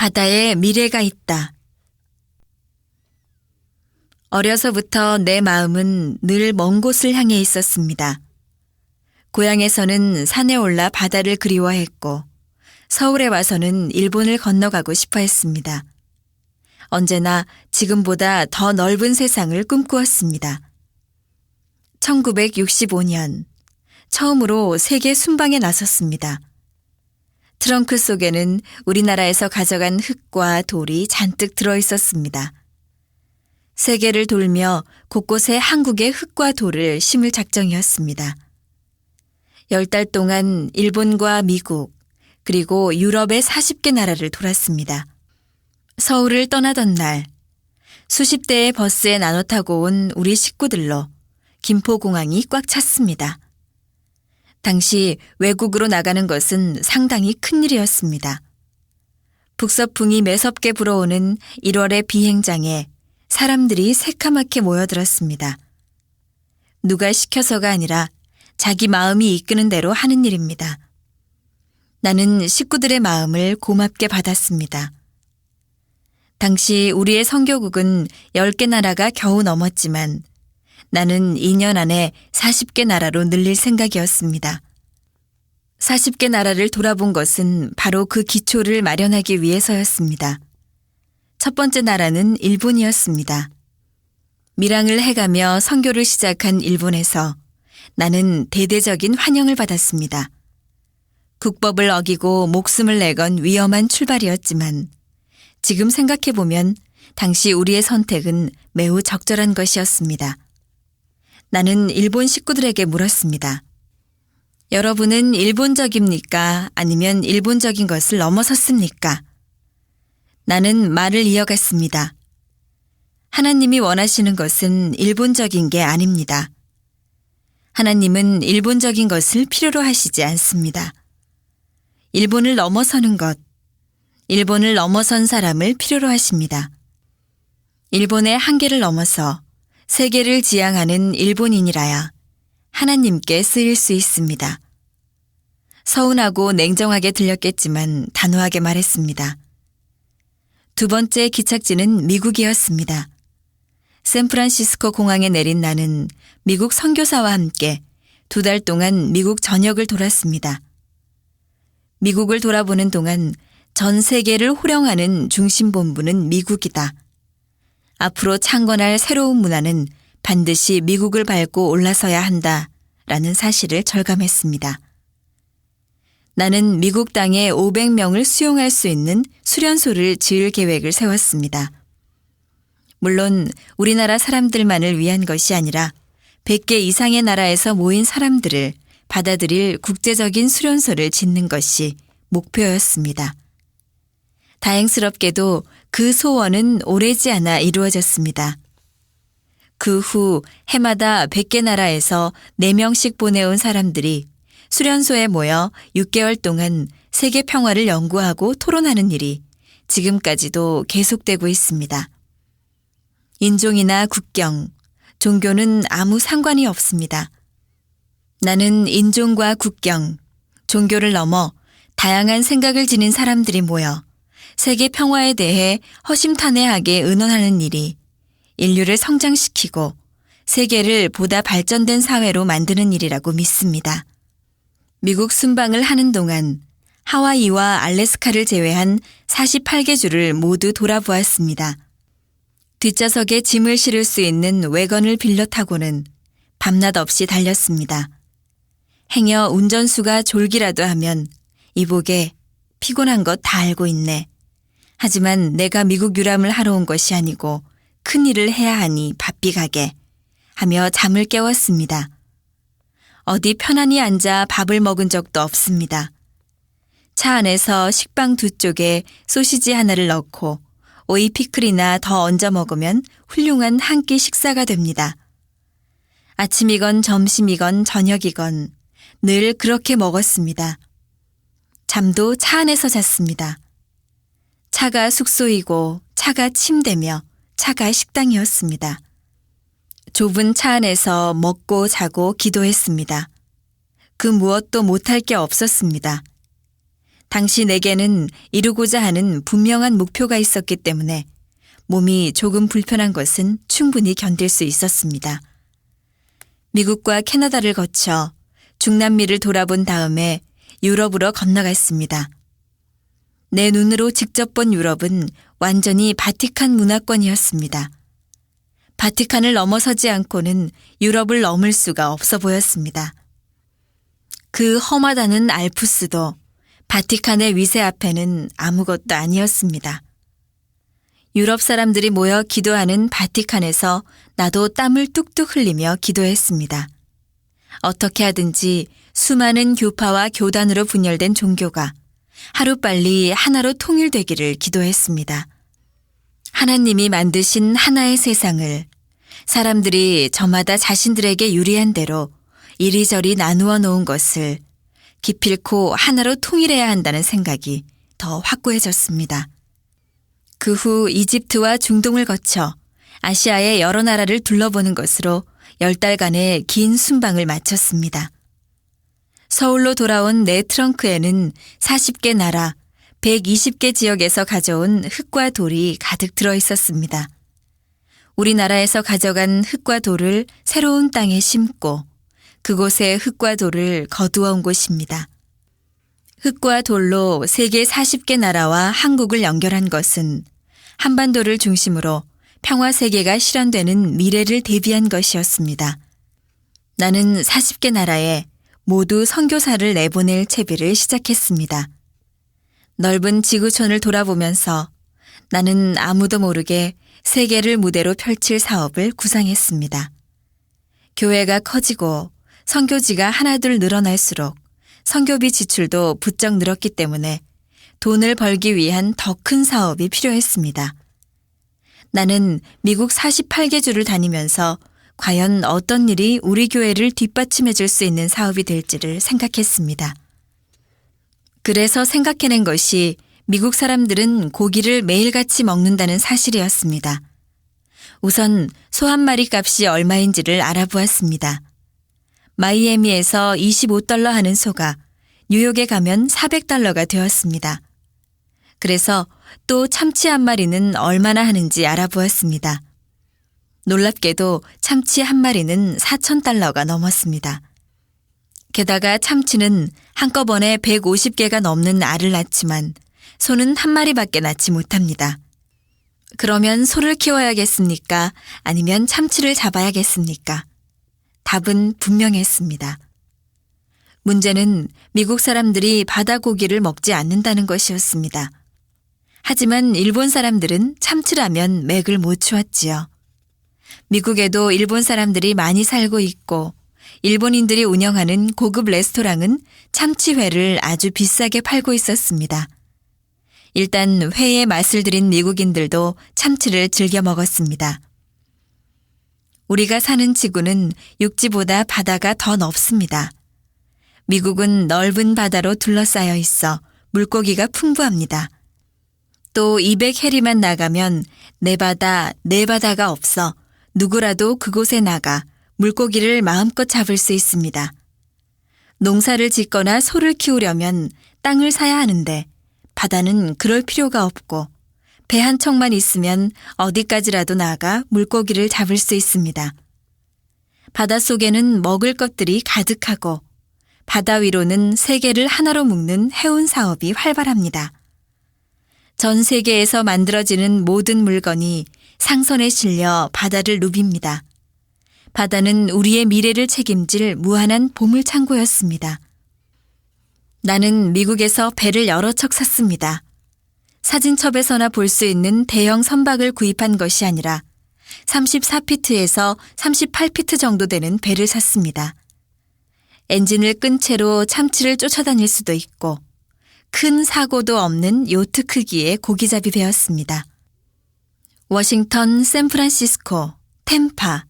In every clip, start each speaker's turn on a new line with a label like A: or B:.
A: 바다에 미래가 있다. 어려서부터 내 마음은 늘 먼 곳을 향해 있었습니다. 고향에서는 산에 올라 바다를 그리워했고 서울에 와서는 일본을 건너가고 싶어 했습니다. 언제나 지금보다 더 넓은 세상을 꿈꾸었습니다. 1965년 처음으로 세계 순방에 나섰습니다. 트렁크 속에는 우리나라에서 가져간 흙과 돌이 잔뜩 들어 있었습니다. 세계를 돌며 곳곳에 한국의 흙과 돌을 심을 작정이었습니다. 열 달 동안 일본과 미국, 그리고 유럽의 40개 나라를 돌았습니다. 서울을 떠나던 날, 수십 대의 버스에 나눠 타고 온 우리 식구들로 김포공항이 꽉 찼습니다. 당시 외국으로 나가는 것은 상당히 큰 일이었습니다. 북서풍이 매섭게 불어오는 1월의 비행장에 사람들이 새카맣게 모여들었습니다. 누가 시켜서가 아니라 자기 마음이 이끄는 대로 하는 일입니다. 나는 식구들의 마음을 고맙게 받았습니다. 당시 우리의 선교국은 10개 나라가 겨우 넘었지만 나는 2년 안에 40개 나라로 늘릴 생각이었습니다. 40개 나라를 돌아본 것은 바로 그 기초를 마련하기 위해서였습니다. 첫 번째 나라는 일본이었습니다. 밀항을 해가며 선교를 시작한 일본에서 나는 대대적인 환영을 받았습니다. 국법을 어기고 목숨을 내건 위험한 출발이었지만 지금 생각해보면 당시 우리의 선택은 매우 적절한 것이었습니다. 나는 일본 식구들에게 물었습니다. 여러분은 일본적입니까? 아니면 일본적인 것을 넘어섰습니까? 나는 말을 이어갔습니다. 하나님이 원하시는 것은 일본적인 게 아닙니다. 하나님은 일본적인 것을 필요로 하시지 않습니다. 일본을 넘어서는 것, 일본을 넘어선 사람을 필요로 하십니다. 일본의 한계를 넘어서 세계를 지향하는 일본인이라야 하나님께 쓰일 수 있습니다. 서운하고 냉정하게 들렸겠지만 단호하게 말했습니다. 두 번째 기착지는 미국이었습니다. 샌프란시스코 공항에 내린 나는 미국 선교사와 함께 두 달 동안 미국 전역을 돌았습니다. 미국을 돌아보는 동안 전 세계를 호령하는 중심본부는 미국이다. 앞으로 창건할 새로운 문화는 반드시 미국을 밟고 올라서야 한다. 라는 사실을 절감했습니다. 나는 미국 땅에 500명을 수용할 수 있는 수련소를 지을 계획을 세웠습니다. 물론 우리나라 사람들만을 위한 것이 아니라 100개 이상의 나라에서 모인 사람들을 받아들일 국제적인 수련소를 짓는 것이 목표였습니다. 다행스럽게도 그 소원은 오래지 않아 이루어졌습니다. 그 후 해마다 100개 나라에서 4명씩 보내온 사람들이 수련소에 모여 6개월 동안 세계 평화를 연구하고 토론하는 일이 지금까지도 계속되고 있습니다. 인종이나 국경, 종교는 아무 상관이 없습니다. 나는 인종과 국경, 종교를 넘어 다양한 생각을 지닌 사람들이 모여 세계 평화에 대해 허심탄회하게 의논하는 일이 인류를 성장시키고 세계를 보다 발전된 사회로 만드는 일이라고 믿습니다. 미국 순방을 하는 동안 하와이와 알래스카를 제외한 48개 주를 모두 돌아보았습니다. 뒷좌석에 짐을 실을 수 있는 외건을 빌려 타고는 밤낮 없이 달렸습니다. 행여 운전수가 졸기라도 하면 이복에 피곤한 것 다 알고 있네. 하지만 내가 미국 유람을 하러 온 것이 아니고 큰 일을 해야 하니 바삐 가게 하며 잠을 깨웠습니다. 어디 편안히 앉아 밥을 먹은 적도 없습니다. 차 안에서 식빵 두 쪽에 소시지 하나를 넣고 오이 피클이나 더 얹어 먹으면 훌륭한 한 끼 식사가 됩니다. 아침이건 점심이건 저녁이건 늘 그렇게 먹었습니다. 잠도 차 안에서 잤습니다. 차가 숙소이고 차가 침대며 차가 식당이었습니다. 좁은 차 안에서 먹고 자고 기도했습니다. 그 무엇도 못할 게 없었습니다. 당시 내게는 이루고자 하는 분명한 목표가 있었기 때문에 몸이 조금 불편한 것은 충분히 견딜 수 있었습니다. 미국과 캐나다를 거쳐 중남미를 돌아본 다음에 유럽으로 건너갔습니다. 내 눈으로 직접 본 유럽은 완전히 바티칸 문화권이었습니다. 바티칸을 넘어서지 않고는 유럽을 넘을 수가 없어 보였습니다. 그 험하다는 알프스도 바티칸의 위세 앞에는 아무것도 아니었습니다. 유럽 사람들이 모여 기도하는 바티칸에서 나도 땀을 뚝뚝 흘리며 기도했습니다. 어떻게 하든지 수많은 교파와 교단으로 분열된 종교가 하루빨리 하나로 통일되기를 기도했습니다. 하나님이 만드신 하나의 세상을 사람들이 저마다 자신들에게 유리한 대로 이리저리 나누어 놓은 것을 기필코 하나로 통일해야 한다는 생각이 더 확고해졌습니다. 그 후 이집트와 중동을 거쳐 아시아의 여러 나라를 둘러보는 것으로 열 달간의 긴 순방을 마쳤습니다. 서울로 돌아온 내 트렁크에는 40개 나라, 120개 지역에서 가져온 흙과 돌이 가득 들어 있었습니다. 우리나라에서 가져간 흙과 돌을 새로운 땅에 심고 그곳에 흙과 돌을 거두어 온 곳입니다. 흙과 돌로 세계 40개 나라와 한국을 연결한 것은 한반도를 중심으로 평화 세계가 실현되는 미래를 대비한 것이었습니다. 나는 40개 나라에 모두 선교사를 내보낼 채비를 시작했습니다. 넓은 지구촌을 돌아보면서 나는 아무도 모르게 세계를 무대로 펼칠 사업을 구상했습니다. 교회가 커지고 선교지가 하나둘 늘어날수록 선교비 지출도 부쩍 늘었기 때문에 돈을 벌기 위한 더 큰 사업이 필요했습니다. 나는 미국 48개 주를 다니면서 과연 어떤 일이 우리 교회를 뒷받침해 줄 수 있는 사업이 될지를 생각했습니다. 그래서 생각해낸 것이 미국 사람들은 고기를 매일같이 먹는다는 사실이었습니다. 우선 소 한 마리 값이 얼마인지를 알아보았습니다. 마이애미에서 25달러 하는 소가 뉴욕에 가면 400달러가 되었습니다. 그래서 또 참치 한 마리는 얼마나 하는지 알아보았습니다. 놀랍게도 참치 한 마리는 4천 달러가 넘었습니다. 게다가 참치는 한꺼번에 150개가 넘는 알을 낳지만 소는 한 마리밖에 낳지 못합니다. 그러면 소를 키워야겠습니까? 아니면 참치를 잡아야겠습니까? 답은 분명했습니다. 문제는 미국 사람들이 바다 고기를 먹지 않는다는 것이었습니다. 하지만 일본 사람들은 참치라면 맥을 못 추었지요. 미국에도 일본 사람들이 많이 살고 있고 일본인들이 운영하는 고급 레스토랑은 참치회를 아주 비싸게 팔고 있었습니다. 일단 회의 맛을 들인 미국인들도 참치를 즐겨 먹었습니다. 우리가 사는 지구는 육지보다 바다가 더 넓습니다. 미국은 넓은 바다로 둘러싸여 있어 물고기가 풍부합니다. 또 200해리만 나가면 내 바다, 내 바다가 없어 누구라도 그곳에 나가 물고기를 마음껏 잡을 수 있습니다. 농사를 짓거나 소를 키우려면 땅을 사야 하는데 바다는 그럴 필요가 없고 배 한 척만 있으면 어디까지라도 나가 물고기를 잡을 수 있습니다. 바닷속에는 먹을 것들이 가득하고 바다 위로는 세계를 하나로 묶는 해운 사업이 활발합니다. 전 세계에서 만들어지는 모든 물건이 상선에 실려 바다를 누빕니다. 바다는 우리의 미래를 책임질 무한한 보물 창고였습니다. 나는 미국에서 배를 여러 척 샀습니다. 사진첩에서나 볼 수 있는 대형 선박을 구입한 것이 아니라 34피트에서 38피트 정도 되는 배를 샀습니다. 엔진을 끈 채로 참치를 쫓아다닐 수도 있고 큰 사고도 없는 요트 크기의 고기잡이 배였습니다. 워싱턴, 샌프란시스코, 템파,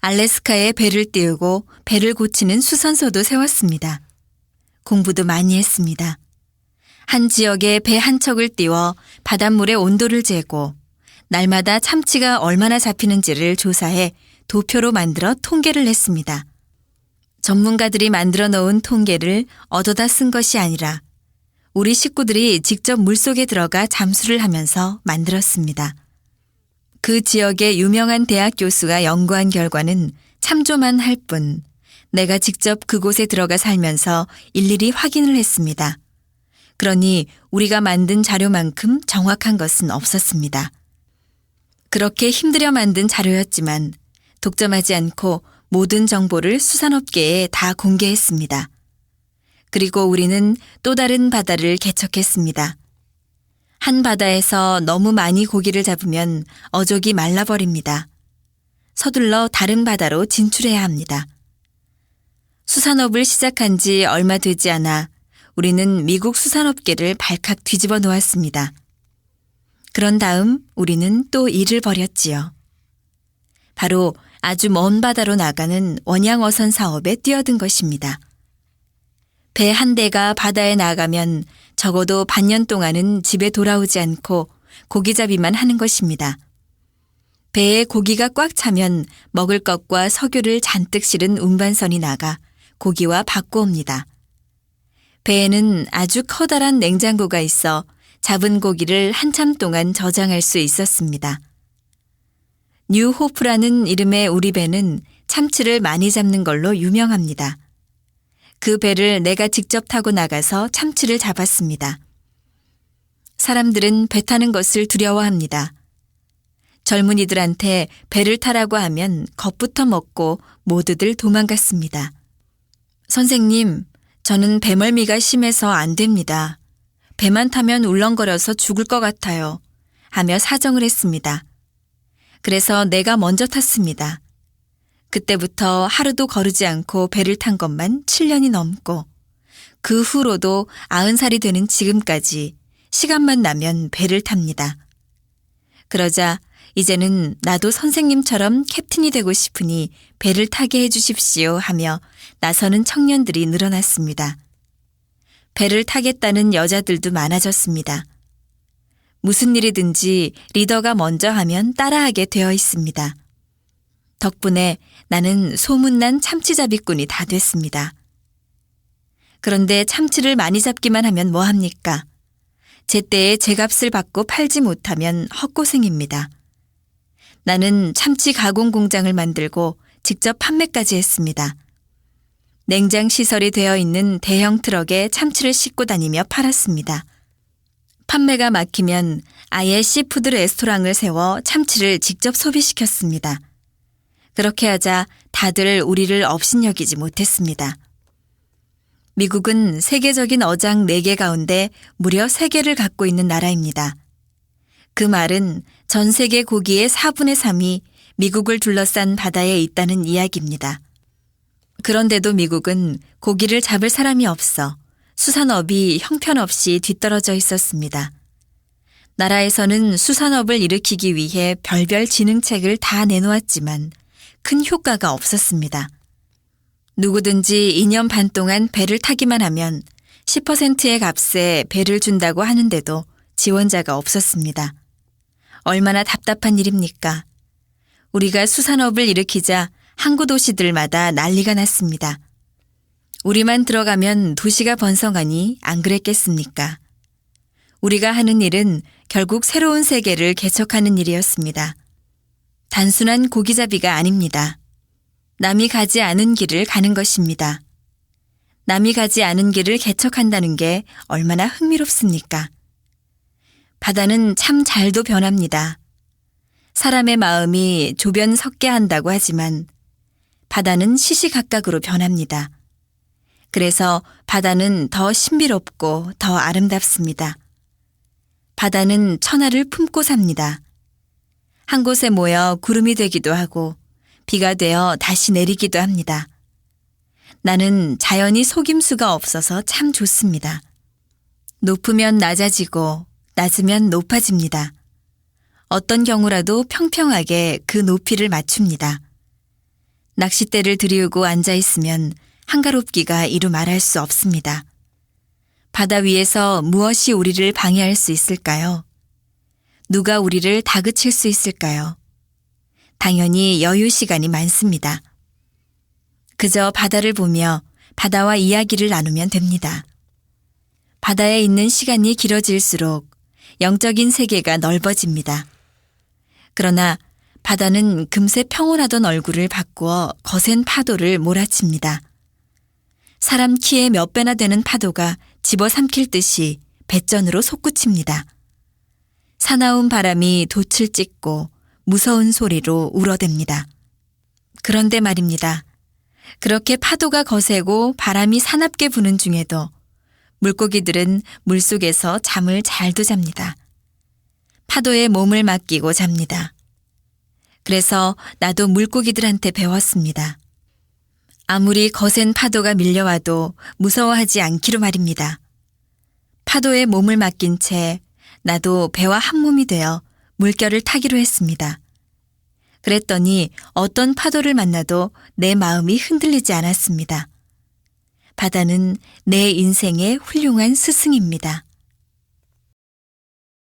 A: 알래스카에 배를 띄우고 배를 고치는 수선소도 세웠습니다. 공부도 많이 했습니다. 한 지역에 배 한 척을 띄워 바닷물의 온도를 재고 날마다 참치가 얼마나 잡히는지를 조사해 도표로 만들어 통계를 냈습니다. 전문가들이 만들어 놓은 통계를 얻어다 쓴 것이 아니라 우리 식구들이 직접 물속에 들어가 잠수를 하면서 만들었습니다. 그 지역의 유명한 대학 교수가 연구한 결과는 참조만 할 뿐, 내가 직접 그곳에 들어가 살면서 일일이 확인을 했습니다. 그러니 우리가 만든 자료만큼 정확한 것은 없었습니다. 그렇게 힘들여 만든 자료였지만 독점하지 않고 모든 정보를 수산업계에 다 공개했습니다. 그리고 우리는 또 다른 바다를 개척했습니다. 한 바다에서 너무 많이 고기를 잡으면 어족이 말라버립니다. 서둘러 다른 바다로 진출해야 합니다. 수산업을 시작한 지 얼마 되지 않아 우리는 미국 수산업계를 발칵 뒤집어 놓았습니다. 그런 다음 우리는 또 일을 벌였지요. 바로 아주 먼 바다로 나가는 원양어선 사업에 뛰어든 것입니다. 배 한 대가 바다에 나가면 적어도 반년 동안은 집에 돌아오지 않고 고기잡이만 하는 것입니다. 배에 고기가 꽉 차면 먹을 것과 석유를 잔뜩 실은 운반선이 나가 고기와 바꿔 옵니다. 배에는 아주 커다란 냉장고가 있어 잡은 고기를 한참 동안 저장할 수 있었습니다. 뉴호프라는 이름의 우리 배는 참치를 많이 잡는 걸로 유명합니다. 그 배를 내가 직접 타고 나가서 참치를 잡았습니다. 사람들은 배 타는 것을 두려워합니다. 젊은이들한테 배를 타라고 하면 겁부터 먹고 모두들 도망갔습니다. 선생님, 저는 배멀미가 심해서 안 됩니다. 배만 타면 울렁거려서 죽을 것 같아요. 하며 사정을 했습니다. 그래서 내가 먼저 탔습니다. 그때부터 하루도 거르지 않고 배를 탄 것만 7년이 넘고 그 후로도 아흔 살이 되는 지금까지 시간만 나면 배를 탑니다. 그러자 이제는 나도 선생님처럼 캡틴이 되고 싶으니 배를 타게 해주십시오 하며 나서는 청년들이 늘어났습니다. 배를 타겠다는 여자들도 많아졌습니다. 무슨 일이든지 리더가 먼저 하면 따라하게 되어 있습니다. 덕분에 나는 소문난 참치잡이꾼이 다 됐습니다. 그런데 참치를 많이 잡기만 하면 뭐합니까? 제때에 제값을 받고 팔지 못하면 헛고생입니다. 나는 참치 가공 공장을 만들고 직접 판매까지 했습니다. 냉장 시설이 되어 있는 대형 트럭에 참치를 싣고 다니며 팔았습니다. 판매가 막히면 아예 시푸드 레스토랑을 세워 참치를 직접 소비시켰습니다. 그렇게 하자 다들 우리를 업신여기지 못했습니다. 미국은 세계적인 어장 4개 가운데 무려 3개를 갖고 있는 나라입니다. 그 말은 전 세계 고기의 4분의 3이 미국을 둘러싼 바다에 있다는 이야기입니다. 그런데도 미국은 고기를 잡을 사람이 없어 수산업이 형편없이 뒤떨어져 있었습니다. 나라에서는 수산업을 일으키기 위해 별별 진흥책을 다 내놓았지만 큰 효과가 없었습니다. 누구든지 2년 반 동안 배를 타기만 하면 10%의 값에 배를 준다고 하는데도 지원자가 없었습니다. 얼마나 답답한 일입니까? 우리가 수산업을 일으키자 항구 도시들마다 난리가 났습니다. 우리만 들어가면 도시가 번성하니 안 그랬겠습니까? 우리가 하는 일은 결국 새로운 세계를 개척하는 일이었습니다. 단순한 고기잡이가 아닙니다. 남이 가지 않은 길을 가는 것입니다. 남이 가지 않은 길을 개척한다는 게 얼마나 흥미롭습니까? 바다는 참 잘도 변합니다. 사람의 마음이 조변 섞게 한다고 하지만 바다는 시시각각으로 변합니다. 그래서 바다는 더 신비롭고 더 아름답습니다. 바다는 천하를 품고 삽니다. 한 곳에 모여 구름이 되기도 하고 비가 되어 다시 내리기도 합니다. 나는 자연이 속임수가 없어서 참 좋습니다. 높으면 낮아지고 낮으면 높아집니다. 어떤 경우라도 평평하게 그 높이를 맞춥니다. 낚싯대를 들이우고 앉아 있으면 한가롭기가 이루 말할 수 없습니다. 바다 위에서 무엇이 우리를 방해할 수 있을까요? 누가 우리를 다그칠 수 있을까요? 당연히 여유 시간이 많습니다. 그저 바다를 보며 바다와 이야기를 나누면 됩니다. 바다에 있는 시간이 길어질수록 영적인 세계가 넓어집니다. 그러나 바다는 금세 평온하던 얼굴을 바꾸어 거센 파도를 몰아칩니다. 사람 키의 몇 배나 되는 파도가 집어삼킬 듯이 배전으로 솟구칩니다. 사나운 바람이 돛을 찍고 무서운 소리로 울어댑니다. 그런데 말입니다. 그렇게 파도가 거세고 바람이 사납게 부는 중에도 물고기들은 물속에서 잠을 잘도 잡니다. 파도에 몸을 맡기고 잡니다. 그래서 나도 물고기들한테 배웠습니다. 아무리 거센 파도가 밀려와도 무서워하지 않기로 말입니다. 파도에 몸을 맡긴 채 나도 배와 한 몸이 되어 물결을 타기로 했습니다. 그랬더니 어떤 파도를 만나도 내 마음이 흔들리지 않았습니다. 바다는 내 인생의 훌륭한 스승입니다.